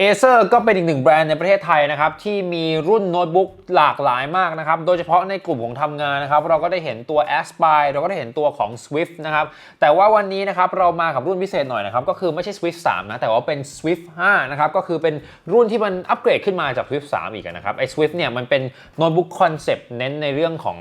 Acer ก็เป็นอีกหนึ่งแบรนด์ในประเทศไทยนะครับที่มีรุ่นโน้ตบุ๊กหลากหลายมากนะครับโดยเฉพาะในกลุ่มของทำงานนะครับเราก็ได้เห็นตัว Aspire เราก็ได้เห็นตัวของ Swift นะครับแต่ว่าวันนี้นะครับเรามากับรุ่นพิเศษหน่อยนะครับก็คือไม่ใช่ Swift 3นะแต่ว่าเป็น Swift 5นะครับก็คือเป็นรุ่นที่มันอัปเกรดขึ้นมาจาก Swift 3 อีกนะครับไอ้ Swift เนี่ยมันเป็นโน้ตบุ๊กคอนเซปต์เน้นในเรื่องของ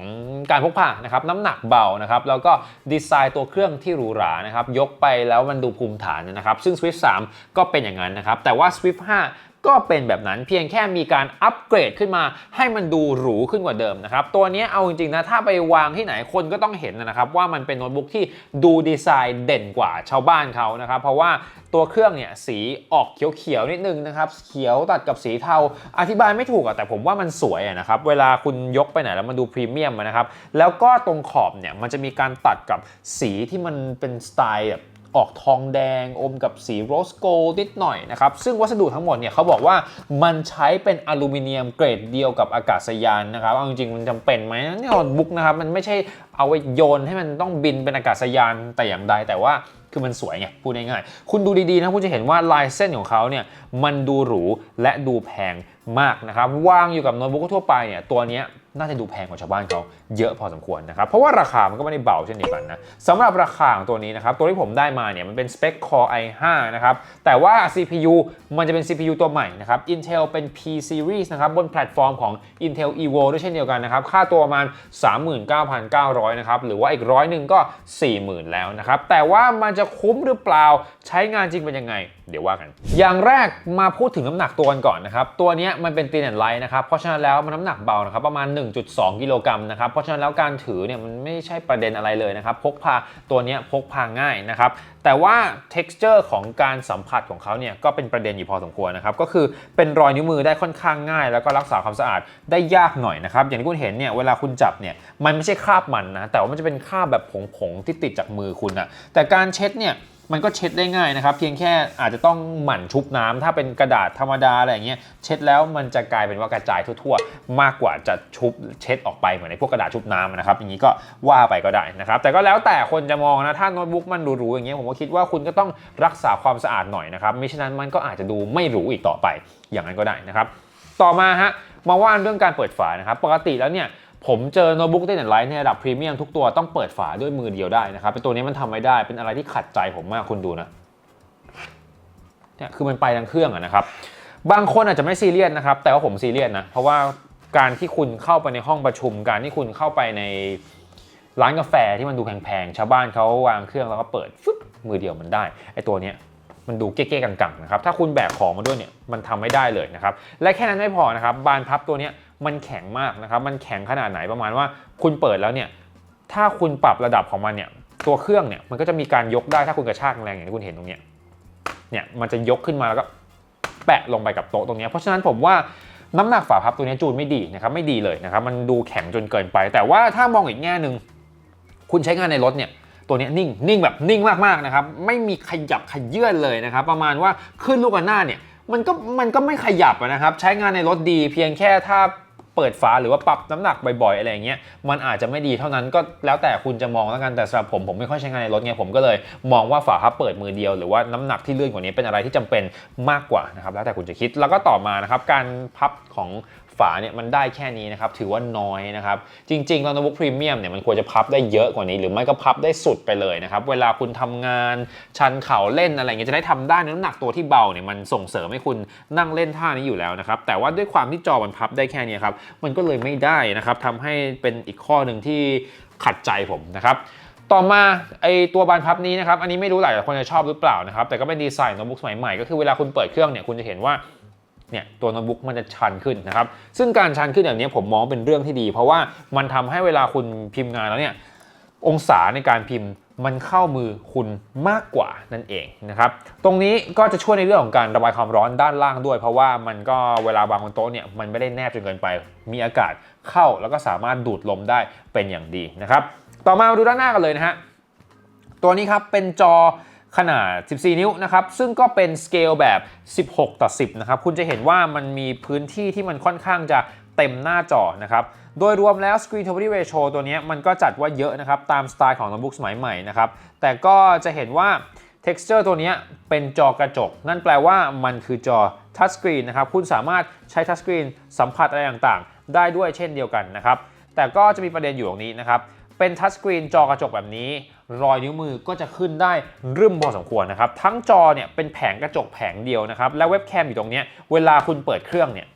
การพกพานะครับน้ำหนักเบานะครับแล้วก็ดีไซน์ตัวเครื่องที่หรูหรานะครับยกไปแล้วมันดูภูมิฐานนะครับซึ่ง Swift 3 ก็เป็นอย่างนั้นนะครับแต่ว่า Swift 5 ก็เป็นแบบนั้นเพียงแค่มีการอัปเกรดขึ้นมา ให้มันดูหรูขึ้นกว่าเดิมนะครับ ตัวนี้เอาจริงๆนะ ถ้าไปวางที่ไหนคนก็ต้องเห็นนะครับ ว่ามันเป็นโน้ตบุ๊กที่ดูดีไซน์เด่นกว่าชาวบ้านเขานะครับ เพราะว่าตัวเครื่องเนี่ยสีออกเขียวๆนิดนึงนะครับ เขียวตัดกับสีเทา อธิบายไม่ถูกอะแต่ผมว่ามันสวยนะครับ เวลาคุณยกไปไหนแล้วมันดูพรีเมียมนะครับ แล้วก็ตรงขอบเนี่ยมันจะมีการตัดกับสีที่มันเป็นสไตล์แบบ ออกทองแดงอมกับสีโรสโกลนิดหน่อยนะครับ ซึ่งวัสดุทั้งหมดเนี่ยเขาบอกว่ามันใช้เป็นอลูมิเนียมเกรดเดียวกับอากาศยานนะครับเอาจริงๆมันจำเป็นไหมนี่โน้ตบุ๊กนะครับมันไม่ใช่เอาไว้โยนให้มันต้องบินเป็นอากาศยานแต่อย่างใดแต่ว่าคือมันสวยไงพูดง่ายๆคุณดูดีๆนะคุณจะเห็นว่าลายเส้นของเขาเนี่ยมันดูหรูและดูแพงมากนะครับวางอยู่กับโน้ตบุ๊กทั่วไปเนี่ยตัวนี้น่าจะดูแพงกว่าชาวบ้านเขา เยอะพอสมควรนะครับ เพราะว่าราคามันก็ไม่ได้เบาเช่นเดียวกันนะสำหรับราคาของตัวนี้นะครับ ตัวที่ผมได้มาเนี่ยมันเป็นสเปค Core i5 นะครับ แต่ว่า CPU มันจะเป็น CPU ตัวใหม่นะครับ Intel เป็น P series นะครับ บนแพลตฟอร์มของ Intel Evo ด้วยเช่นเดียวกันนะครับ ค่าตัวประมาณ 39,900 นะครับ หรือว่าอีกร้อยหนึ่งก็ 40,000 แล้วนะครับ แต่ว่ามันจะคุ้มหรือเปล่า ใช้งานจริงเป็นยังไง เดี๋ยวว่ากัน อย่างแรกมาพูดถึงน้ำหนักตัวกันก่อนนะครับ ตัวนี้มันเป็นตีนแอนไลท์นะครับ เพราะฉะนั้นแล้วมันน้ำหนักเบานะครับ ประมาณ 1.2 กิโลกรัมนะครับเพราะะฉะนั้นแล้วการถือเนี่ยมันไม่ใช่ประเด็นอะไรเลยนะครับ พกพาตัวนี้พกพาง่ายนะครับ แต่ว่า texture ของการสัมผัสของเขาเนี่ยก็เป็นประเด็นอยู่พอสมควรนะครับ ก็คือเป็นรอยนิ้วมือได้ค่อนข้างง่าย แล้วก็รักษาความสะอาดได้ยากหน่อยนะครับ อย่างที่คุณเห็นเนี่ยเวลาคุณจับเนี่ยมันไม่ใช่คราบมันนะแต่ว่ามันจะเป็นคราบแบบผงๆที่ติดจากมือคุณอะแต่การเช็ดเนี่ย มันก็เช็ดได้ง่ายนะครับ เพียงแค่อาจจะต้องหมั่นชุบน้ำถ้าเป็นกระดาษธรรมดาอะไรอย่างเงี้ยเช็ดแล้วมันจะกลายเป็นว่ากระจายทั่ว ๆ มากกว่าจะชุบเช็ดออกไปเหมือนในพวกกระดาษชุบน้ำนะครับอย่างนี้ก็ว่าไปก็ได้นะครับ แต่ก็แล้วแต่คนจะมองนะถ้าโน้ตบุ๊กมันหรูๆอย่างเงี้ยผมก็คิดว่าคุณก็ต้องรักษาความสะอาดหน่อยนะครับไม่ฉะนั้นมันก็อาจจะดูไม่หรูอีกต่อไปอย่างนั้นก็ได้นะครับ ต่อมาฮะมาว่าเรื่องการเปิดฝานะครับ ปกติแล้วเนี่ย ผมเจอโน้ตบุ๊กเต้นไลท์ในระดับพรีเมียมทุกตัวต้องเปิดฝาด้วยมือเดียวได้นะครับแต่ตัวนี้มันทำไม่ได้เป็นอะไรที่ขัดใจผมมากคุณดูนะเนี่ยคือมันไปทั้งเครื่องอะนะครับ บางคนอาจจะไม่ซีเรียสนะครับ แต่ว่าผมซีเรียสนะเพราะว่าการที่คุณเข้าไปในห้องประชุม การที่คุณเข้าไปในร้านกาแฟที่มันดูแพงๆชาวบ้านเขาวางเครื่องแล้วก็เปิดฟึบมือเดียวมันได้ไอตัวเนี้ยมันดูเก๊ๆกังๆนะครับถ้าคุณแบกของมาด้วยเนี่ยมันทำไม่ได้เลยนะครับและแค่นั้นไม่พอนะครับบานพับตัวเนี้ย มันแข็งมากนะครับ มันแข็งขนาดไหนประมาณว่า คุณเปิดแล้วเนี่ย ถ้าคุณปรับระดับของมันเนี่ย ตัวเครื่องเนี่ย มันก็จะมีการยกได้ถ้าคุณกระชากแรงอย่างที่คุณเห็นตรงเนี้ย เนี่ย มันจะยกขึ้นมาแล้วก็แปะลงไปกับโต๊ะตรงเนี้ยเพราะฉะนั้นผมว่าน้ำหนักฝาพับตัวนี้จูนไม่ดีนะครับ ไม่ดีเลยนะครับ มันดูแข็งจนเกินไป แต่ว่าถ้ามองอีกแง่หนึ่ง คุณใช้งานในรถเนี่ยตัวนี้นิ่ง นิ่งแบบนิ่งมากๆนะครับ ไม่มีขยับขยื่นเลยนะครับ ประมาณว่าขึ้นลูกกันหน้าเนี่ยมันก็มันก็ไม่ขยับนะครับ ใช้งานในรถดีเพียงแค่ถ้า เปิดฝาหรือว่าปรับน้ำหนักบ่อยๆอะไรอย่างเงี้ยมันอาจจะไม่ดีเท่านั้นก็แล้วแต่คุณจะมองแล้วกันแต่สำหรับผมผมไม่ค่อยใช้งานในรถไงผมก็เลยมองว่าฝาพับเปิดมือเดียวหรือว่าน้ำหนักที่เลื่อนกว่านี้เป็นอะไรที่จำเป็นมากกว่านะครับแล้วแต่คุณจะคิดแล้วก็ต่อมานะครับการพับของ ฝาเนี่ยมันได้แค่นี้นะครับถือว่าน้อยนะครับจริงๆแล้วโน้ตบุ๊กพรีเมียมเนี่ยมันควรจะพับได้เยอะกว่านี้ หรือไม่ก็พับได้สุดไปเลยนะครับเวลาคุณทำงานชันเข่าเล่นอะไรเงี้ยจะได้ทำได้น้ำหนักตัวที่เบาเนี่ยมันส่งเสริมให้คุณนั่งเล่นท่านี้อยู่แล้วนะครับแต่ว่าด้วยความที่จอมันพับได้แค่นี้ครับมันก็เลยไม่ได้นะครับทำให้เป็นอีกข้อหนึ่งที่ขัดใจผมนะครับต่อมาไอตัวบานพับนี้นะครับอันนี้ไม่รู้หลายคนจะชอบหรือเปล่านะครับแต่ก็เป็นดีไซน์โน้ตบุ๊กสมัยใหม่ก็คือเวลาคุณเปิดเครื่องเนี่ยคุณจะเห็นว่า เนี่ยตัวโน้ตบุ๊กมันจะชันขึ้นนะครับ ซึ่งการชันขึ้นแบบนี้ผมมองเป็นเรื่องที่ดี เพราะว่ามันทำให้เวลาคุณพิมพ์งานแล้วเนี่ยองศาในการพิมพ์มันเข้ามือคุณมากกว่านั่นเองนะครับ ตรงนี้ก็จะช่วยในเรื่องของการระบายความร้อนด้านล่างด้วย เพราะว่ามันก็เวลาวางบนโต๊ะเนี่ยมันไม่ได้แนบจนเกินไป มีอากาศเข้าแล้วก็สามารถดูดลมได้เป็นอย่างดีนะครับ ต่อมามาดูด้านหน้ากันเลยนะฮะ ตัวนี้ครับเป็นจอ ขนาด 14 นิ้วนะครับ ซึ่งก็เป็นสเกลแบบ 16 ต่อ 10 นะครับ คุณจะเห็นว่ามันมีพื้นที่ที่มันค่อนข้างจะเต็มหน้าจอนะครับ โดยรวมแล้ว Screen to Body Ratio ตัวนี้มันก็จัดว่าเยอะนะครับ ตามสไตล์ของโน้ตบุ๊กสมัยใหม่นะครับ แต่ก็จะเห็นว่า texture ตัวนี้เป็นจอกระจก นั่นแปลว่ามันคือจอทัชสกรีนนะครับ คุณสามารถใช้ทัชสกรีนสัมผัสอะไรต่างๆ ได้ด้วยเช่นเดียวกันนะครับ แต่ก็จะมีประเด็นอยู่ตรงนี้นะครับ เป็นทัชสกรีนจอกระจกแบบนี้ รอยนิ้วมือก็จะขึ้นได้รึมพอสมควรนะครับ ทั้งจอเนี่ยเป็นแผงกระจกแผงเดียวนะครับ แล้วเว็บแคมอยู่ตรงนี้เวลาคุณเปิดเครื่องเนี่ย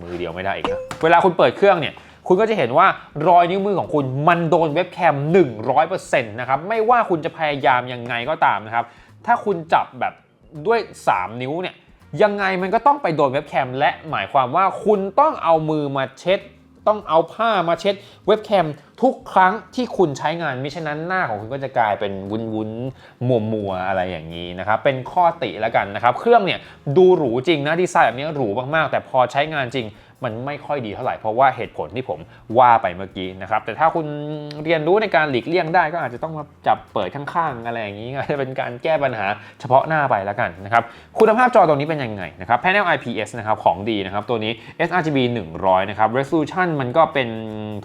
มือเดียวไม่ได้อีกนะเวลาคุณเปิดเครื่องเนี่ยคุณก็จะเห็นว่ารอยนิ้วมือของคุณมันโดนเว็บแคม 100%นะครับไม่ว่าคุณจะพยายามยังไงก็ตามนะครับ ถ้าคุณจับแบบด้วย 3 นิ้วเนี่ยยังไงมันก็ต้องไปโดนเว็บแคมและหมายความว่าคุณต้องเอามือมาเช็ด ต้องเอาผ้ามาเช็ดเว็บแคมทุกครั้งที่คุณใช้งานมิฉะนั้นหน้าของคุณก็จะกลายเป็นวุ้นวุ้นมัวมัวๆอะไรอย่างนี้นะครับ เป็นข้อติแล้วกันนะครับ เครื่องเนี่ยดูหรูจริงนะดีไซน์แบบนี้หรูมากๆ แต่พอใช้งานจริง มันไม่ค่อยดีเท่าไหร่เพราะว่าเหตุผลที่ผมว่าไปเมื่อกี้นะครับแต่ถ้าคุณเรียนรู้ในการหลีกเลี่ยงได้ก็อาจจะต้องมาจับเปิดข้างๆอะไรอย่างนี้อาจจะเป็นการแก้ปัญหาเฉพาะหน้าไปแล้วกันนะครับคุณภาพจอตัวนี้เป็นยังไงนะครับ panel IPS นะครับของดีนะครับตัวนี้ sRGB 100 นะครับ resolution มันก็เป็น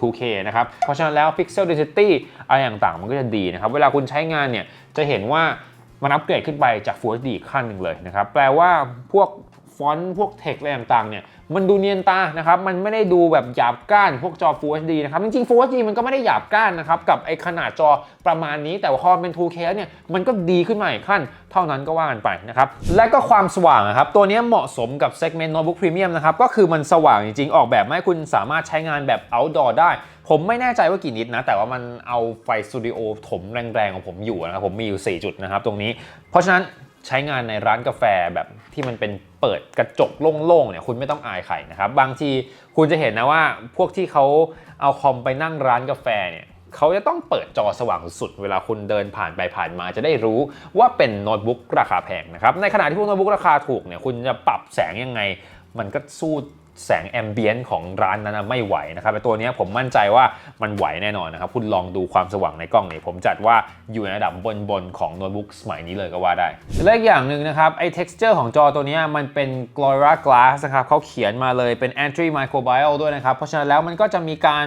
2K นะครับเพราะฉะนั้นแล้ว pixel density อะไรต่างๆ มันก็จะดีนะครับเวลาคุณใช้งานเนี่ยจะเห็นว่ามันอัปเกรดขึ้นไปจาก Full HD อีกขั้นหนึ่งเลยนะครับแปลว่าพวกฟอนต์พวกเทคอะไรต่างๆเนี่ย มันดูเนียนตานะครับ มันไม่ได้ดูแบบหยาบก้านพวกจอ Full HD นะครับ จริงๆ Full HD มันก็ไม่ได้หยาบก้านนะครับ กับไอขนาดจอประมาณนี้ แต่ว่าพอเป็น 2K เนี่ย มันก็ดีขึ้นมาอีกขั้น เท่านั้นก็ว่ากันไปนะครับ และก็ความสว่างนะครับ ตัวนี้เหมาะสมกับ segment notebook premium นะครับ ก็คือมันสว่างจริงๆ ออกแบบให้คุณสามารถใช้งานแบบ outdoor ได้ ผมไม่แน่ใจว่ากี่นิดนะ แต่ว่ามันเอาไฟสตูดิโอถมแรงๆของผมอยู่นะครับ ผมมีอยู่ 4 จุดนะครับตรงนี้ เพราะฉะนั้น ใช้งานในร้านกาแฟแบบที่มันเป็นเปิดกระจกโล่งๆเนี่ยคุณไม่ต้องอายใครนะครับบางทีคุณจะเห็นนะว่าพวกที่เขาเอาคอมไปนั่งร้านกาแฟเนี่ยเขาจะต้องเปิดจอสว่างสุด เวลาคุณเดินผ่านไปผ่านมาจะได้รู้ว่าเป็นโน้ตบุ๊กราคาแพงนะครับในขณะที่พวกโน้ตบุ๊กราคาถูกเนี่ยคุณจะปรับแสงยังไง มันก็สู้ แสงแอมเบียนต์ของร้านนั้นไม่ไหวนะครับแต่ตัวนี้ผมมั่นใจว่ามันไหวแน่นอนนะครับ คุณลองดูความสว่างในกล้องนี่ผมจัดว่าอยู่ในระดับบนบนๆของโน้ตบุ๊กสมัยนี้เลยก็ว่าได้ และอีกอย่างหนึ่งนะครับ ไอ้ texture ของจอตัวนี้มันเป็น Glora Glass นะครับเขาเขียนมาเลยเป็น anti microbial ด้วยนะครับ เพราะฉะนั้นแล้วมันก็จะมีการ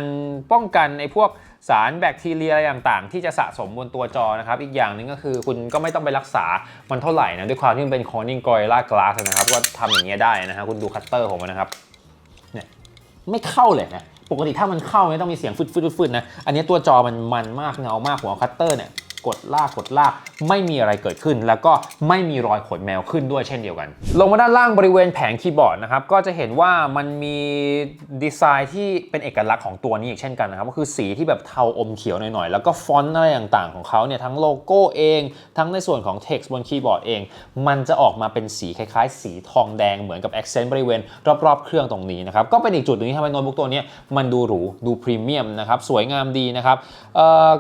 ป้องกันไอ้พวกสารแบคทีเรียอะไรต่างๆ ที่จะสะสมบนตัวจอนะครับ อีกอย่างหนึ่งก็คือคุณก็ไม่ต้องไปรักษามันเท่าไหร่นะ ด้วยความที่มันเป็น Corning Gorilla Glass นะครับ ก็ทำอย่างเงี้ยได้นะฮะคุณดูคัตเตอร์ผมนะครับ ไม่เข้าเลยนะ ปกติถ้ามันเข้าเนี่ยต้องมีเสียงฟึดฟึดฟึดนะ อันนี้ตัวจอมันมันมากเงามากหัวคัตเตอร์เนี่ย กดลากกดลากไม่มีอะไรเกิดขึ้น แล้วก็ไม่มีรอยขนแมวขึ้นด้วยเช่นเดียวกัน ลงมาด้านล่างบริเวณแผงคีย์บอร์ดนะครับก็จะเห็นว่ามันมีดีไซน์ที่เป็นเอกลักษณ์ของตัวนี้อีกเช่นกันนะครับก็คือสีที่แบบเทาอมเขียวหน่อยๆแล้วก็ฟอนต์อะไรต่างๆของเขาเนี่ยทั้งโลโก้เอง ทั้งในส่วนของ text บนคีย์บอร์ดเอง มันจะออกมาเป็นสีคล้ายๆ สีทองแดงเหมือนกับ accent บริเวณรอบๆ เครื่องตรงนี้นะครับก็เป็นอีกจุดหนึ่งที่ทำให้โน้ตบุ๊กตัวนี้มันดูหรูดูพรีเมียมนะครับสวยงามดีนะครับ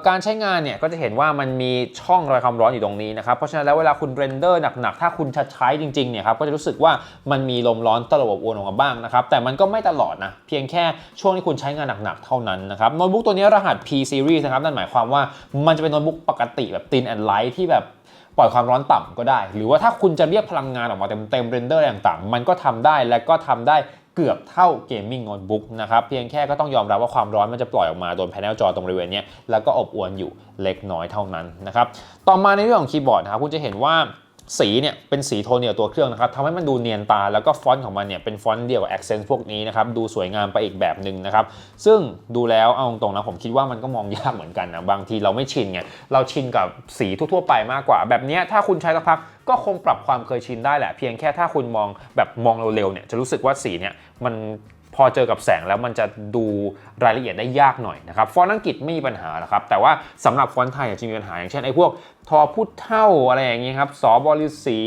การใช้งานเนี่ยก็จะเห็นว่ามันมีช่องระบายความร้อนอยู่ตรงนี้นะครับ เพราะฉะนั้นแล้วเวลาคุณเรนเดอร์หนักๆ ถ้าคุณใช้จริงๆเนี่ยครับก็จะรู้สึกว่ามันมีลมร้อนตลบอบอวนออกมาบ้างนะครับ แต่มันก็ไม่ตลอดนะ เพียงแค่ช่วงที่คุณใช้งานหนักๆ เท่านั้นนะครับโน้ตบุ๊กตัวนี้รหัส P series นะครับนั่นหมายความว่ามันจะเป็นโน้ตบุ๊กปกติแบบ thin and light ที่แบบปล่อยความร้อนต่ำก็ได้ หรือว่าถ้าคุณจะเรียกพลังงานออกมาเต็มๆเรนเดอร์อะไรต่างๆ มันก็ทำได้และก็ทำได้ เกือบเท่าเกมมิ่งโน้ตบุ๊กนะครับเพียงแค่ก็ต้องยอมรับว่าความร้อนมันจะปล่อยออกมาโดนแผงจอตรงบริเวณนี้แล้วก็อบอวนอยู่เล็กน้อยเท่านั้นนะครับต่อมาในเรื่องของคีย์บอร์ดนะครับคุณจะเห็นว่า สีเนี่ยเป็นสีโทนเดียวตัวเครื่องนะครับทำให้มันดูเนียนตาแล้วก็ฟอนต์ของมันเนี่ยเป็นฟอนต์เดียวกับ accent พวกนี้นะครับดูสวยงามไปอีกแบบหนึ่งนะครับซึ่งดูแล้วเอาตรงๆนะผมคิดว่ามันก็มองยากเหมือนกันนะบางทีเราไม่ชินไงเราชินกับสีทั่วๆไปมากกว่า แบบนี้ถ้าคุณใช้สักพักก็คงปรับความเคยชินได้แหละ เพียงแค่ถ้าคุณมองแบบมองเร็วๆเนี่ยจะรู้สึกว่าสีเนี่ยมัน พอเจอกับแสงแล้วมันจะดูรายละเอียดได้ยากหน่อยนะครับฟอนต์อังกฤษไม่มีปัญหานะครับ แต่ว่าสำหรับฟอนต์ไทยอาจจะมีปัญหาอย่างเช่นไอ้พวกทอพุทเท่าอะไรอย่างเงี้ยครับสอบริสี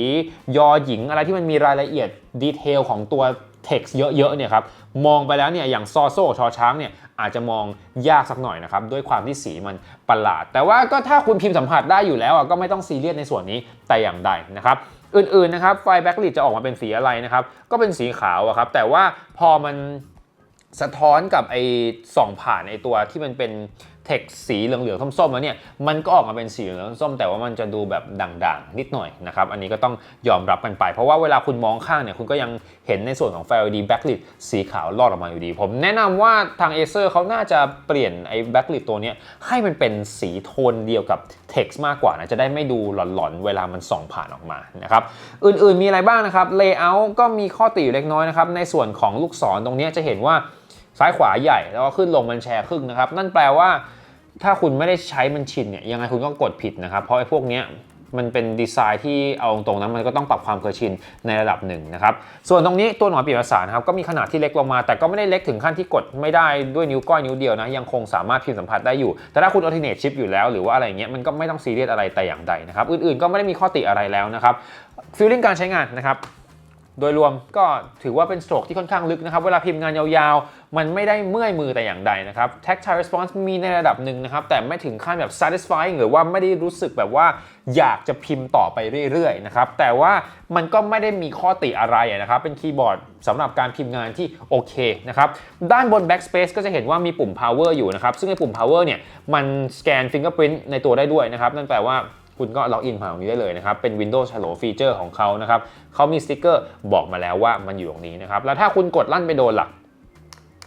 ยอหญิงอะไรที่มันมีรายละเอียดดีเทลของตัว text เยอะๆเนี่ยครับมองไปแล้วเนี่ยอย่างซอโซ่ชอช้างเนี่ยอาจจะมองยากสักหน่อยนะครับด้วยความที่สีมันประหลาด แต่ว่าก็ถ้าคุณพิมพ์สัมผัสได้อยู่แล้วอะก็ไม่ต้องซีเรียสในส่วนนี้แต่อย่างใดนะครับอื่นๆนะครับไฟแบ็กลิตจะออกมาเป็นสีอะไรนะครับก็เป็นสีขาวครับแต่ว่าพอมันสะท้อนกับไอ้ส่องผ่านไอ้ตัวที่มันเป็น text สีเหลืองๆส้มๆแล้วเนี่ยมันก็ออกมาเป็นสีเหลืองส้มแต่ว่ามันจะดูแบบด่างๆ นิดหน่อยนะครับอันนี้ก็ต้องยอมรับกันไป เพราะว่าเวลาคุณมองข้างเนี่ยคุณก็ยังเห็นในส่วนของไฟ LED backlit สีขาวลอดออกมาอยู่ดี ผมแนะนำว่าทาง Acer เขาน่าจะเปลี่ยนไอ้ backlit ตัวนี้ให้มันเป็นสีโทนเดียวกับ text มากกว่านะจะได้ไม่ดูหลอนๆ เวลามันส่องผ่านออกมานะครับอื่นๆมีอะไรบ้างนะครับ layout ก็มีข้อติอยู่เล็กน้อยนะครับในส่วนของลูกศรตรงนี้จะเห็นว่า ซ้ายขวาใหญ่แล้วก็ขึ้นลงมันแชร์ครึ่งนะครับ นั่นแปลว่า ถ้าคุณไม่ได้ใช้มันชินเนี่ยยังไงคุณก็กดผิดนะครับ เพราะไอ้พวกเนี้ยมันเป็นดีไซน์ที่เอาตรงๆนั้นมันก็ต้องปรับความเคยชินในระดับหนึ่งนะครับ ส่วนตรงนี้ตัวหนอนปลี่ยนภาษานะครับก็มีขนาดที่เล็กลงมา แต่ก็ไม่ได้เล็กถึงขั้นที่กดไม่ได้ด้วยนิ้วก้อยนิ้วเดียวนะ ยังคงสามารถพิมพ์สัมผัสได้อยู่ แต่ถ้าคุณ alternate chip อยู่แล้วหรือว่าอะไรเงี้ยมันก็ไม่ต้องซีเรียสอะไรแต่อย่างใดนะครับ อื่นๆก็ไม่ได้มีข้อติอะไรแล้วนะครับฟีลลิ่งการใช้งานนะครับ โดยรวมก็ถือว่าเป็นสโตรกที่ค่อนข้างลึกนะครับ เวลาพิมพ์งานยาวๆ มันไม่ได้เมื่อยมือแต่อย่างใดนะครับ tactile response มีในระดับหนึ่งนะครับ แต่ไม่ถึงขั้นแบบ satisfying หรือว่าไม่ได้รู้สึกแบบว่าอยากจะพิมพ์ต่อไปเรื่อยๆนะครับ แต่ว่ามันก็ไม่ได้มีข้อติอะไรนะครับ เป็นคีย์บอร์ดสำหรับการพิมพ์งานที่โอเคนะครับ ด้านบน backspace ก็จะเห็นว่ามีปุ่ม power อยู่นะครับ ซึ่งไอ้ปุ่ม power เนี่ยมันสแกน fingerprint ในตัวได้ด้วยนะครับ นั่นแปลว่า คุณก็ล็อกอินผ่านตรงนี้ได้เลยนะครับ เป็น Windows Hello ฟีเจอร์ของเขานะครับเขามีสติ๊กเกอร์บอกมาแล้วว่ามันอยู่ตรงนี้นะครับ แล้วถ้าคุณกดลั่นไปโดนหลัก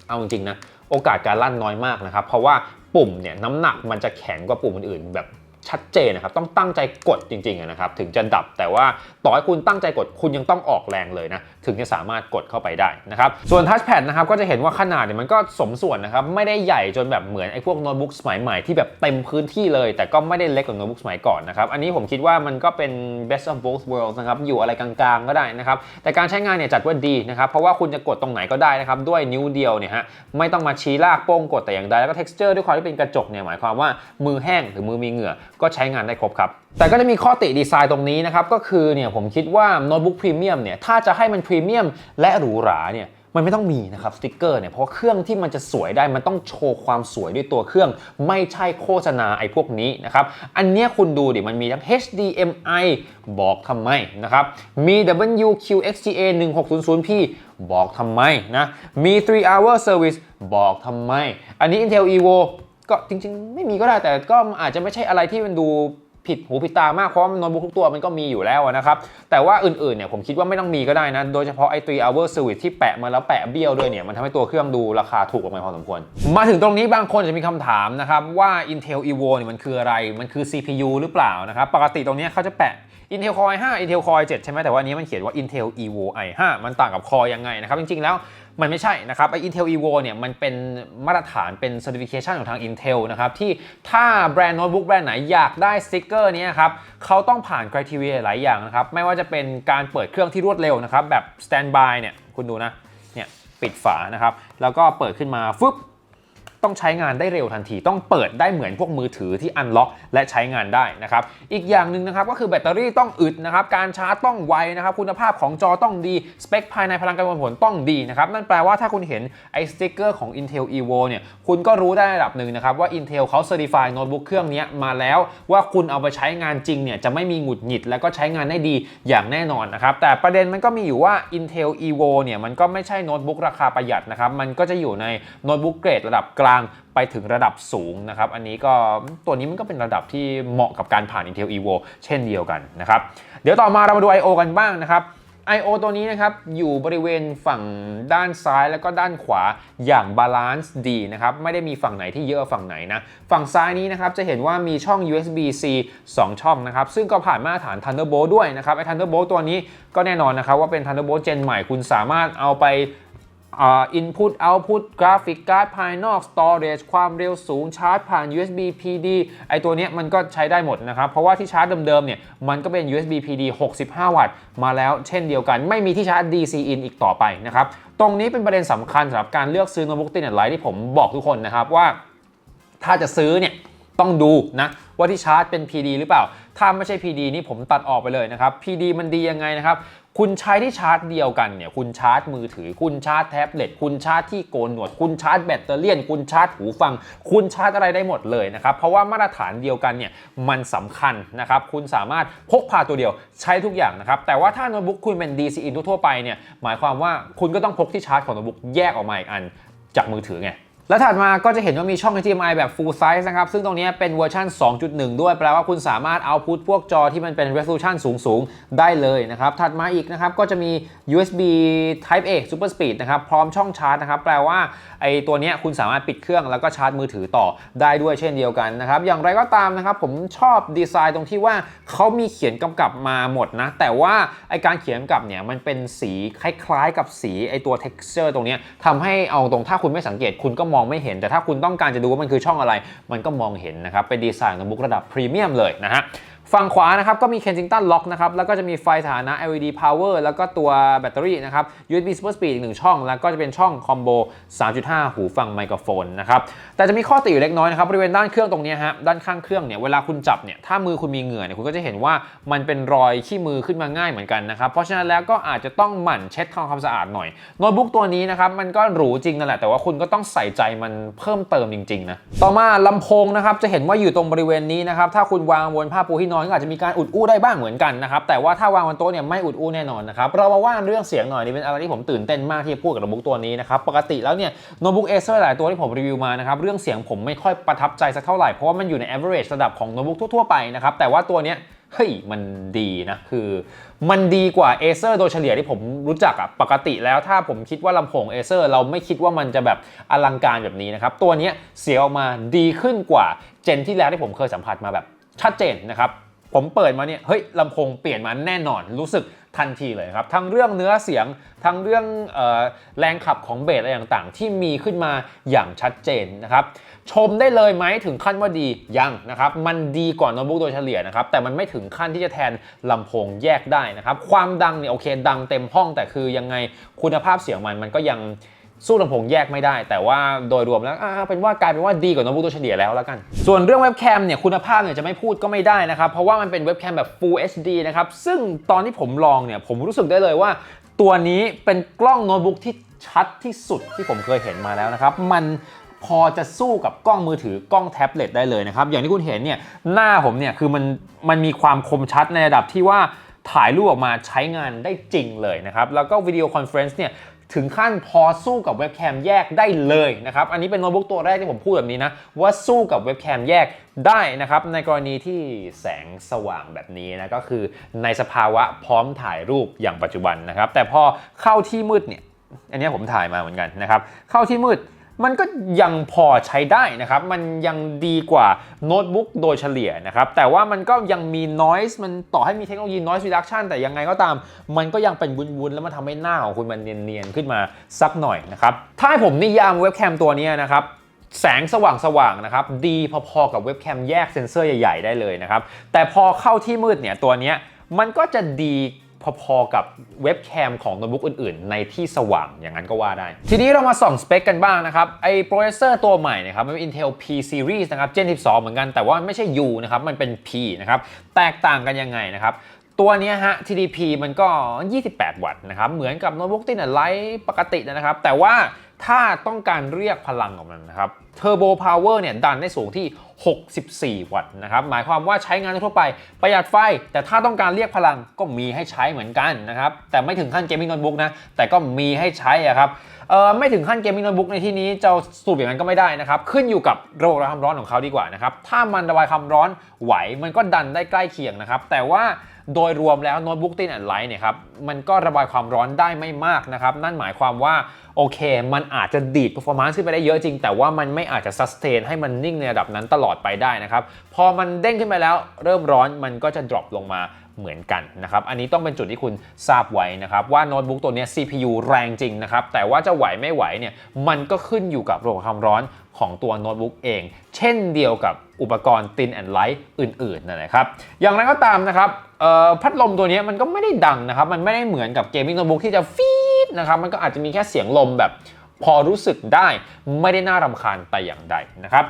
เอาจริงๆนะ โอกาสการลั่นน้อยมากนะครับ เพราะว่าปุ่มเนี่ยน้ำหนักมันจะแข็งกว่าปุ่มอื่นๆแบบ ชัดเจนนะครับ ต้องตั้งใจกดจริงๆนะครับ ถึงจะดับแต่ว่าต่อให้คุณตั้งใจกดคุณยังต้องออกแรงเลยนะถึงจะสามารถกดเข้าไปได้นะครับ ส่วนทัชแพดนะครับก็จะเห็นว่าขนาดเนี่ยมันก็สมส่วนนะครับ ไม่ได้ใหญ่จนแบบเหมือนไอ้พวกโน้ตบุ๊กสมัยใหม่ที่แบบเต็มพื้นที่เลย แต่ก็ไม่ได้เล็กกว่าโน้ตบุ๊กสมัยก่อนนะครับอันนี้ผมคิดว่ามันก็เป็น best of both worlds นะครับอยู่อะไรกลางๆก็ได้นะครับแต่การใช้งานเนี่ยจัดว่าดีนะครับเพราะว่าคุณจะกดตรงไหนก็ได้นะครับด้วยนิ้วเดียวเนี่ยฮะไม่ต้องมาชี้ลากโป้งกดแต่อย่างใดแล้วก็ texture ด้วยความที่เป็นกระจกเนี่ยหมายความว่ามือแห้งหรือมือมีเหงื่อก็ใช้งานได้ครบครับ แต่ก็จะมีข้อติดีไซน์ตรงนี้นะครับ ก็คือเนี่ยผมคิดว่าโน้ตบุ๊กพรีเมียมเนี่ยถ้าจะให้มันพรีเมียมและหรูหราเนี่ยมันไม่ต้องมีนะครับสติกเกอร์เนี่ยเพราะเครื่องที่มันจะสวยได้มันต้องโชว์ความสวยด้วยตัวเครื่อง ไม่ใช่โฆษณาไอ้พวกนี้นะครับ อันเนี้ยคุณดูดิมันมีทั้ง HDMI บอกทำไมนะครับ มี WQXGA 1600p บอกทำไมนะ มี 3 hour service บอกทำไม อันนี้ Intel Evo ก็จริง ๆ ไม่มีก็ได้แต่ก็อาจจะไม่ใช่อะไรที่มันดูผิดหูผิดตามากเพราะว่าโน้ตบุ๊กทุกตัวมันก็มีอยู่แล้วนะครับ แต่ว่าอื่นๆเนี่ยผมคิดว่าไม่ต้องมีก็ได้นะ โดยเฉพาะไอ้3 hour service ที่แปะมาแล้วแปะเบี้ยวด้วยเนี่ย มันทำให้ตัวเครื่องดูราคาถูกออกมาพอสมควร มาถึงตรงนี้บางคนจะมีคำถามนะครับ ว่า Intel Evo เนี่ยมันคืออะไรมันคือ CPU หรือเปล่านะครับ ปกติตรงนี้เขาจะแปะ Intel Core i5 Intel Core i7 ใช่ไหมแต่ว่าอันนี้มันเขียนว่า Intel Evo i5 มันต่างกับ Core ยังไงนะครับจริงๆแล้ว มันไม่ใช่นะครับไอ Intel Evo เนี่ยมันเป็นมาตรฐานเป็น certification ของทาง Intel นะครับที่ถ้าแบรนด์โน้ตบุ๊กแบรนด์ไหนอยากได้สติ๊กเกอร์นี้ครับเขาต้องผ่านคุณทีวีหลายอย่างนะครับไม่ว่าจะเป็นการเปิดเครื่องที่รวดเร็วนะครับแบบ standby เนี่ยคุณดูนะเนี่ยปิดฝานะครับแล้วก็เปิดขึ้นมาฟึบ ต้องใช้งานได้เร็วทันที ต้องเปิดได้เหมือนพวกมือถือที่อันล็อกและใช้งานได้นะครับ อีกอย่างหนึ่งนะครับก็คือแบตเตอรี่ต้องอึดนะครับ การชาร์จต้องไวนะครับ คุณภาพของจอต้องดี สเปคภายในพลังการมวลผลต้องดีนะครับ นั่นแปลว่าถ้าคุณเห็นไอ้สติ๊กเกอร์ของ Intel Evo เนี่ย คุณก็รู้ได้ระดับหนึ่งนะครับว่า Intel เขา certify โน้ตบุ๊กเครื่องนี้มาแล้วว่าคุณเอาไปใช้งานจริงเนี่ยจะไม่มีหงุดหงิดแล้วก็ใช้งานได้ดีอย่างแน่นอนนะครับ แต่ประเด็นมันก็มีอยู่ว่า Intel Evo เนี่ยมันก็ไม่ใช่โน้ตบุ๊กราคาประหยัดนะครับ มันก็จะอยู่ในโน้ตบุ๊กเกรดระดับกลางไปถึงระดับสูงนะครับ อันนี้ก็ตัวนี้มันก็เป็นระดับที่เหมาะกับการผ่าน Intel Evo เช่นเดียวกันนะครับ เดี๋ยวต่อมาเรามาดู I/O กันบ้างนะครับ I/O ตัวนี้นะครับ อยู่บริเวณฝั่งด้านซ้ายแล้วก็ด้านขวาอย่างบาลานซ์ดีนะครับ ไม่ได้มีฝั่งไหนที่เยอะฝั่งไหนนะ ฝั่งซ้ายนี้นะครับ จะเห็นว่ามีช่อง USB-C 2 ช่องนะครับ ซึ่งก็ผ่านมาตรฐาน Thunderbolt ด้วยนะครับ ไอ้ Thunderbolt ตัวนี้ก็แน่นอนนะครับว่าเป็น Thunderbolt Gen ใหม่คุณสามารถเอาไป อ่า input output กราฟิกการ์ดภายนอก storage ความเร็วสูงชาร์จผ่าน USB PD ไอตัวนี้มันก็ใช้ได้หมดนะครับ เพราะว่าที่ชาร์จเดิมๆเนี่ยมันก็เป็น USB PD 65 วัตต์ มาแล้วเช่นเดียวกัน ไม่มีที่ชาร์จ DC in อีกต่อไปนะครับ ตรงนี้เป็นประเด็นสำคัญสำหรับการเลือกซื้อโน้ตบุ๊กติดเน็ตไลท์ที่ผมบอกทุกคนนะครับว่า ถ้าจะซื้อเนี่ยต้องดูนะว่าที่ชาร์จเป็น PD หรือเปล่า ถ้าไม่ใช่ PD นี่ผมตัดออกไปเลยนะครับ PD มันดียังไงนะครับ คุณใช้ที่ชาร์จเดียวกันเนี่ยคุณชาร์จมือถือ คุณชาร์จแท็บเล็ตคุณชาร์จที่โกนหนวด คุณชาร์จแบตเตอรี่คุณชาร์จหูฟัง คุณชาร์จอะไรได้หมดเลยนะครับ เพราะว่ามาตรฐานเดียวกันเนี่ยมันสำคัญนะครับ คุณสามารถพกพาตัวเดียวใช้ทุกอย่างนะครับ แต่ว่าถ้าโน้ตบุ๊กคุณเป็น DC in ทั่วไปเนี่ยหมายความว่าคุณก็ต้องพกที่ชาร์จของโน้ตบุ๊กแยกออกมาอีกอันจากมือถือไง และถัดมาก็จะเห็นว่ามีช่อง HDMI แบบ full size นะครับ ซึ่งตรงนี้เป็นเวอร์ชัน2.1 ด้วย แปลว่าคุณสามารถเอาพุทพวกจอที่มันเป็น resolution สูง ๆ ได้เลยนะครับ ถัดมาอีกนะครับ ก็จะมี USB Type A Super Speed นะครับ พร้อมช่องชาร์จนะครับ แปลว่าไอตัวนี้คุณสามารถปิดเครื่องแล้วก็ชาร์จมือถือต่อได้ด้วยเช่นเดียวกันนะครับ อย่างไรก็ตามนะครับ ผมชอบดีไซน์ตรงที่ว่าเขามีเขียนกำกับมาหมดนะ แต่ว่าไอการเขียนกำกับเนี่ยมันเป็นสีคล้ายๆ กับสีไอตัว texture ตรงนี้ทำให้เอาตรงถ้าคุณไม่สังเกตคุณก็มองไม่เห็น แต่ถ้าคุณต้องการจะดูว่ามันคือช่องอะไร มันก็มองเห็นนะครับ เป็นดีไซน์โน้ตบุ๊กระดับพรีเมียมเลยนะฮะ ฝั่งขวานะครับก็มี Kensington Lock นะครับแล้วก็จะมีไฟสถานะ LED Power แล้วก็ตัวแบตเตอรี่นะครับ USB Super Speed อีกหนึ่งช่อง แล้วก็จะเป็นช่องคอมโบ 3.5 หูฟังไมโครโฟนนะครับแต่จะมีข้อติอยู่เล็กน้อยนะครับบริเวณด้านเครื่องตรงนี้ฮะด้านข้างเครื่องเนี่ยเวลาคุณจับเนี่ยถ้ามือคุณมีเหงื่อเนี่ยคุณก็จะเห็นว่ามันเป็นรอยขี้มือขึ้นมาง่ายเหมือนกันนะครับเพราะฉะนั้นแล้วก็อาจจะต้องหมั่นเช็ดทำความสะอาดหน่อยโน้ตบุ๊กตัวนี้นะครับมันก็หรูจริงนั่นแหละแต่ว่าคุณก็ต้องใส่ใจมันเพิ่มเติมจริงๆนะต่อมาลำโพงนะครับจะเห็นว่าอยู่ตรงบริเวณนี้นะครับถ้าคุณวางบนผ้าปูที่นอนก็อาจจะมีการอุดอู้ได้บ้างเหมือนกันนะครับแต่ว่าถ้าวางบนโต๊ะเนี่ยไม่อุดอู้แน่นอนนะครับเรามาว่าเรื่องเสียงหน่อยนี่เป็นอะไรที่ผมตื่นเต้นมากที่จะพูดกับโน้ตบุ๊กตัวนี้นะครับปกติแล้วเนี่ยโน้ตบุ๊กเอเซอร์หลายตัวที่ผมรีวิวมานะครับเรื่องเสียงผมไม่ค่อยประทับใจสักเท่าไหร่เพราะว่ามันอยู่ใน average ระดับของโน้ตบุ๊กทั่วๆไปนะครับแต่ว่าตัวเนี้ยเฮ้ยมันดีนะคือมันดีกว่า Acer โดยเฉลี่ยที่ผมรู้จักอะปกติแล้วถ้าผมคิดว่าลำโพง Acer เราไม่คิดว่ามันจะแบบอลังการแบบนี้นะครับ ตัวเนี้ยเสียงออกมาดีขึ้นกว่าเจนที่แล้วที่ผมเคยสัมผัสมาแบบชัดเจนนะครับ ผมเปิดมาเนี่ยเฮ้ยลำโพงเปลี่ยนมาแน่นอนรู้สึกทันทีเลยครับ ทั้งเรื่องเนื้อเสียงทั้งเรื่องออแรงขับของเบสอะไรต่างๆ ที่มีขึ้นมาอย่างชัดเจนนะครับ ชมได้เลยไหมถึงขั้นว่าดียังนะครับ มันดีกว่าโน้ตบุ๊กโดยเฉลี่ยนะครับ แต่มันไม่ถึงขั้นที่จะแทนลำโพงแยกได้นะครับ ความดังเนี่ยโอเคดังเต็มห้องแต่คือยังไงคุณภาพเสียงมันมันก็ยัง สู้ลำโพงแยกไม่ได้ แต่ว่าโดยรวมแล้วเป็นว่ากลายเป็นว่าดีกว่าโน้ตบุ๊กโดยเฉลี่ยแล้วแล้วกัน ส่วนเรื่องเว็บแคมเนี่ยคุณภาพเนี่ยจะไม่พูดก็ไม่ได้นะครับ เพราะว่ามันเป็นเว็บแคมแบบ Full HD นะครับ ซึ่งตอนที่ผมลองเนี่ยผมรู้สึกได้เลยว่า ตัวนี้เป็นกล้องโน้ตบุ๊กที่ชัดที่สุดที่ผมเคยเห็นมาแล้วนะครับ มันพอจะสู้กับกล้องมือถือกล้องแท็บเล็ตได้เลยนะครับ อย่างที่คุณเห็นเนี่ยหน้าผมเนี่ยคือมันมันมีความคมชัดในระดับที่ว่าถ่ายรูปออกมาใช้งานได้จริงเลยนะครับ แล้วก็วิดีโอคอนเฟรนซ์เนี่ย ถึงขั้นพอสู้กับเว็บแคมแยกได้เลยนะครับ อันนี้เป็นโน้ตบุ๊กตัวแรกที่ผมพูดแบบนี้นะ ว่าสู้กับเว็บแคมแยกได้นะครับ ในกรณีที่แสงสว่างแบบนี้นะ ก็คือในสภาวะพร้อมถ่ายรูปอย่างปัจจุบันนะครับ แต่พอเข้าที่มืดเนี่ย อันนี้ผมถ่ายมาเหมือนกันนะครับ เข้าที่มืด มันก็ยังพอใช้ได้นะครับ มันยังดีกว่าโน้ตบุ๊กโดยเฉลี่ยนะครับ แต่ว่ามันก็ยังมี noise มันต่อให้มีเทคโนโลยี noise reduction แต่ยังไงก็ตาม มันก็ยังเป็นวุ้นๆ แล้วมันทำให้หน้าของคุณมันเนียนๆ ขึ้นมาสักหน่อยนะครับ ถ้าให้ผมนิยามเว็บแคมตัวนี้นะครับแสงสว่างๆนะครับ ดีพอๆกับเว็บแคมแยกเซ็นเซอร์ใหญ่ๆ ได้เลยนะครับ แต่พอเข้าที่มืดเนี่ยตัวนี้มันก็จะดี พอๆกับเว็บแคมของโน้ตบุ๊กอื่นๆ ในที่สว่างอย่างนั้นก็ว่าได้ ทีนี้เรามาส่องสเปคกันบ้างนะครับไอ้โปรเซสเซอร์ตัวใหม่นะครับมันเป็น Intel P Series นะครับ Gen 12 เหมือนกันแต่ว่าไม่ใช่ U นะครับมันเป็น P นะครับแตกต่างกันยังไงนะครับตัวนี้ฮะ TDP มันก็ 28 วัตต์นะครับ เหมือนกับโน้ตบุ๊กที่เนี่ยไลท์ปกตินะครับ แต่ว่า ถ้าต้องการเรียกพลังของมันนะครับ Turbo Power เนี่ยดันได้สูงที่ 64 วัตต์นะครับ หมายความว่าใช้งานทั่วไปประหยัดไฟ แต่ถ้าต้องการเรียกพลังก็มีให้ใช้เหมือนกันนะครับ แต่ไม่ถึงขั้นเกมมิ่งโน้ตบุ๊กนะ แต่ก็มีให้ใช้อะครับเออไม่ถึงขั้นเกมมิ่งโน้ตบุ๊กในที่นี้จะสูบอย่างนั้นก็ไม่ได้นะครับ ขึ้นอยู่กับระบบระบายความร้อนของเขาดีกว่านะครับ ถ้ามันระบายความร้อนไหวมันก็ดันได้ใกล้เคียงนะครับ แต่ว่า โดยรวมแล้วโน้ตบุ๊กตินแอนไลท์เนี่ยครับมันก็ระบายความร้อนได้ไม่มากนะครับ นั่นหมายความว่าโอเค มันอาจจะดีด performance ขึ้นไปได้เยอะจริง แต่ว่ามันไม่อาจจะ sustain ให้มันนิ่งในระดับนั้นตลอดไปได้นะครับ พอมันเด้งขึ้นไปแล้วเริ่มร้อนมันก็จะ drop ลงมา เหมือนกันนะครับ อันนี้ต้องเป็นจุดที่คุณทราบไว้นะครับ ว่าโน้ตบุ๊กตัวนี้ CPU แรงจริงนะครับ แต่ว่าจะไหวไม่ไหวเนี่ยมันก็ขึ้นอยู่กับระบบความร้อนของตัวโน้ตบุ๊กเอง เช่นเดียวกับอุปกรณ์ Thin and Light อื่นๆนะครับ อย่างไรก็ตามนะครับพัดลมตัวนี้มันก็ไม่ได้ดังนะครับ มันไม่ได้เหมือนกับเกมมิ่งโน้ตบุ๊กที่จะฟีดนะครับ มันก็อาจจะมีแค่เสียงลมแบบพอรู้สึกได้ไม่ได้น่ารำคาญแต่อย่างใดนะครับ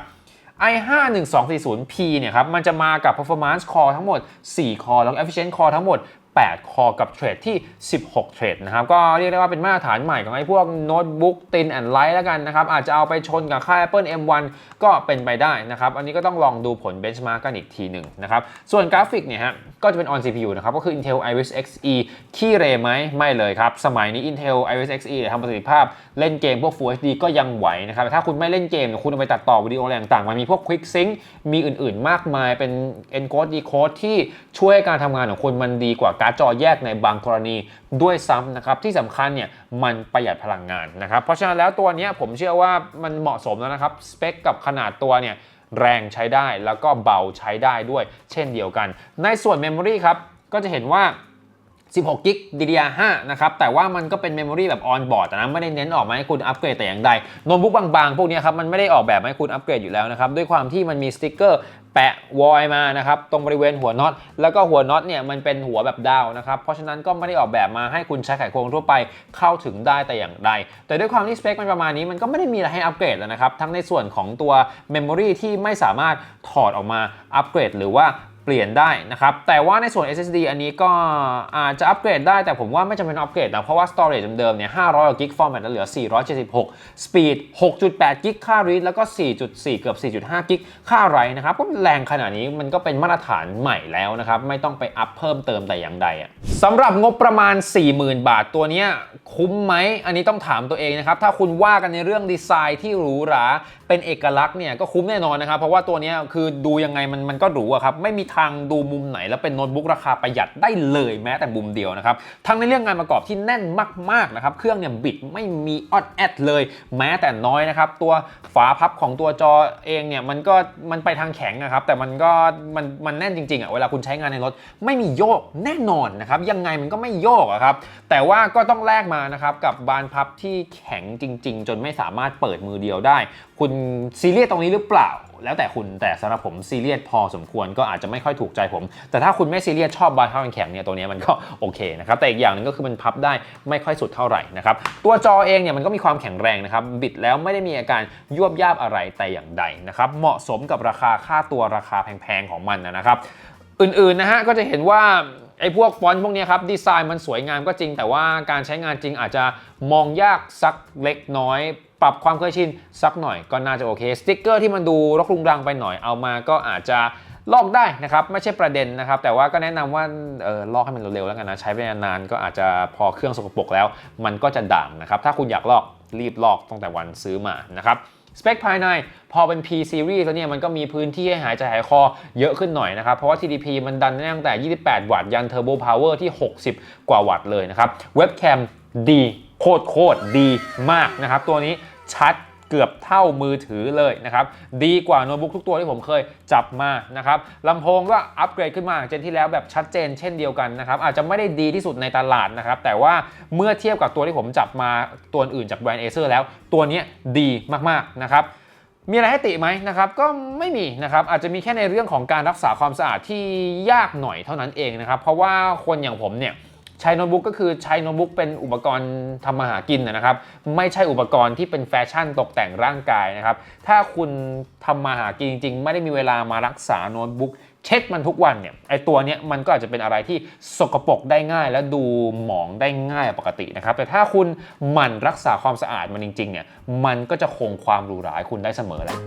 i5 1240p เนี่ยครับมันจะมากับ performance core ทั้งหมด 4 core แล้วก็ efficient core ทั้งหมด 8 คอกับเทรดที่ 16 เทรดนะครับ ก็เรียกได้ว่าเป็นมาตรฐานใหม่ของไอ้พวกโน้ตบุ๊กตินแอนไลท์แล้วกันนะครับ อาจจะเอาไปชนกับค่าย Apple M1 ก็เป็นไปได้นะครับ อันนี้ก็ต้องลองดูผลเบนช์มาร์กกันอีกทีหนึ่งนะครับ ส่วนกราฟิกเนี่ยฮะ ก็จะเป็น on CPU นะครับ ก็คือ Intel Iris Xe ขี้เรไหมไม่เลยครับ สมัยนี้ Intel Iris Xe ทำประสิทธิภาพเล่นเกมพวก Full HD ก็ยังไหวนะครับแต่ถ้าคุณไม่เล่นเกมคุณเอาไปตัดต่อวิดีโออะไรต่างๆมันมีพวก Quick Sync มีอื่น ๆ มากมายเป็น encode decode ที่ช่วยให้การทำงานของคุณมันดีกว่าการจอแยกในบางกรณีด้วยซ้ำนะครับที่สำคัญเนี่ยมันประหยัดพลังงานนะครับเพราะฉะนั้นแล้วตัวนี้ผมเชื่อว่ามันเหมาะสมแล้วนะครับสเปคกับขนาดตัวเนี่ยแรงใช้ได้แล้วก็เบาใช้ได้ด้วย เช่นเดียวกัน ในส่วนเมมโมรีครับก็จะเห็นว่า 16กิก DDR5 นะครับ แต่ว่ามันก็เป็นเมมโมรีแบบออนบอร์ดนะ ไม่ได้เน้นออกมาให้คุณอัปเกรดแต่อย่างใดโน้ตบุ๊กบางๆ พวกนี้ครับ มันไม่ได้ออกแบบมาให้คุณอัปเกรดอยู่แล้วนะครับ ด้วยความที่มันมีสติ๊กเกอร์แปะวอยมานะครับ ตรงบริเวณหัวน็อต แล้วก็หัวน็อตเนี่ยมันเป็นหัวแบบดาวนะครับ เพราะฉะนั้นก็ไม่ได้ออกแบบมาให้คุณใช้ไขควงทั่วไปเข้าถึงได้แต่อย่างใด แต่ด้วยความที่สเปคมันประมาณนี้มันก็ไม่ได้มีอะไรให้อัปเกรดแล้วนะครับ ทั้งในส่วนของตัวเมมโมรีที่ไม่สามารถถอดออกมาอัปเกรด หรือว่า เปลี่ยนได้นะครับ แต่ว่าในส่วน SSD อันนี้ก็อาจจะอัปเกรดได้แต่ผมว่าไม่จำเป็นอัปเกรดนะเพราะว่า storage เดิมๆเนี่ย500กิก format แล้วเหลือ 476 speed 6.8กิกค่า read แล้วก็ 4.4 เกือบ 4.5กิกค่า write นะครับก็แรงขนาดนี้มันก็เป็นมาตรฐานใหม่แล้วนะครับ ไม่ต้องไปอัพเพิ่มเติมแต่อย่างใดอะสำหรับงบประมาณ 40,000 บาทตัวเนี้ยคุ้มไหมอันนี้ต้องถามตัวเองนะครับถ้าคุณว่ากันในเรื่องดีไซน์ที่หรูหราเป็นเอกลักษณ์เนี่ยก็คุ้มแน่นอนนะครับเพราะว่าตัวเนี้ยคือดูยังไงมันมันก็หรูอะครับไม่มีทางดูมุมไหน แล้วเป็นโน้ตบุ๊กราคาประหยัดได้เลยแม้แต่มุมเดียวนะครับทั้งในเรื่องงานประกอบที่แน่นมากๆนะครับเครื่องเนี่ยบิดไม่มีออดแอดเลย แม้แต่น้อยนะครับตัวฝาพับของตัวจอเองเนี่ยมันก็มันไปทางแข็งนะครับแต่มันก็มันมันแน่นจริงๆอะเวลาคุณใช้งานในรถไม่มีโยกแน่นอนนะครับยังไงมันก็ไม่โยกอะครับแต่ว่าก็ต้องแลกมานะครับกับบานพับที่แข็งจริง ๆ จนไม่สามารถเปิดมือเดียวได้ คุณซีเรียสตรงนี้หรือเปล่า แล้วแต่คุณแต่สำหรับผมซีเรียสพอสมควรก็อาจจะไม่ค่อยถูกใจผม แต่ถ้าคุณไม่ซีเรียสชอบบานพับแข็งเนี่ยตัวนี้มันก็โอเคนะครับแต่อีกอย่างหนึงก็คือมันพับได้ไม่ค่อยสุดเท่าไหร่นะครับตัวจอเองเนี่ยมันก็มีความแข็งแรงนะครับบิดแล้วไม่ได้มีอาการยวบยาบอะไรแต่อย่างใดนะครับเหมาะสมกับราคาค่าตัวราคาแพงๆของมันนะครับ อื่นๆนะฮะก็จะเห็นว่า ไอ้พวกฟอนต์พวกนี้ครับดีไซน์มันสวยงามก็จริง แต่ว่าการใช้งานจริงอาจจะมองยากสักเล็กน้อย ปรับความเคยชินสักหน่อยก็น่าจะโอเคสติ๊กเกอร์ที่มันดูรกรุงรังไปหน่อยเอามาก็อาจจะลอกได้นะครับ ไม่ใช่ประเด็นนะครับ แต่ว่าก็แนะนำว่าเออลอกให้มันเร็วๆแล้วกันนะ ใช้ไปนานๆก็อาจจะพอเครื่องสกปรกแล้ว มันก็จะด่างนะครับ ถ้าคุณอยากลอกรีบลอกตั้งแต่วันซื้อมานะครับ สเปคภายในพอเป็น P series แล้วเนี่ยมันก็มีพื้นที่ให้หายใจหายคอเยอะขึ้นหน่อยนะครับ เพราะว่า TDP มันดันได้ตั้งแต่ 28 วัตต์ยันเทอร์โบพาวเวอร์ที่ 60 กว่าวัตต์เลยนะครับเว็บแคมดีโคตรโคตรดีมากนะครับ ตัวนี้ชัด เกือบเท่ามือถือเลยนะครับ ดีกว่าโน้ตบุ๊กทุกตัวที่ผมเคยจับมานะครับลำโพงก็อัปเกรดขึ้นมาจากเจนที่แล้วแบบชัดเจนเช่นเดียวกันนะครับ อาจจะไม่ได้ดีที่สุดในตลาดนะครับ แต่ว่าเมื่อเทียบกับตัวที่ผมจับมาตัวอื่นจากแบรนด์เอเซอร์แล้ว ตัวนี้ดีมากๆนะครับมีอะไรให้ติไหมนะครับก็ไม่มีนะครับอาจจะมีแค่ในเรื่องของการรักษาความสะอาดที่ยากหน่อยเท่านั้นเองนะครับ เพราะว่าคนอย่างผมเนี่ย ใช้โน้ตบุ๊กก็คือใช้โน้ตบุ๊กเป็นอุปกรณ์ทำมาหากินนะครับ ไม่ใช่อุปกรณ์ที่เป็นแฟชั่นตกแต่งร่างกายนะครับ ถ้าคุณทำมาหากินจริง ๆ ไม่ได้มีเวลามารักษาโน้ตบุ๊กเช็ดมันทุกวันเนี่ยไอตัวเนี้ยมันก็อาจจะเป็นอะไรที่สกปรกได้ง่าย และดูหมองได้ง่ายปกตินะครับ แต่ถ้าคุณหมั่นรักษาความสะอาดมันจริงๆเนี่ยมันก็จะคงความหรูหราคุณได้เสมอแหละ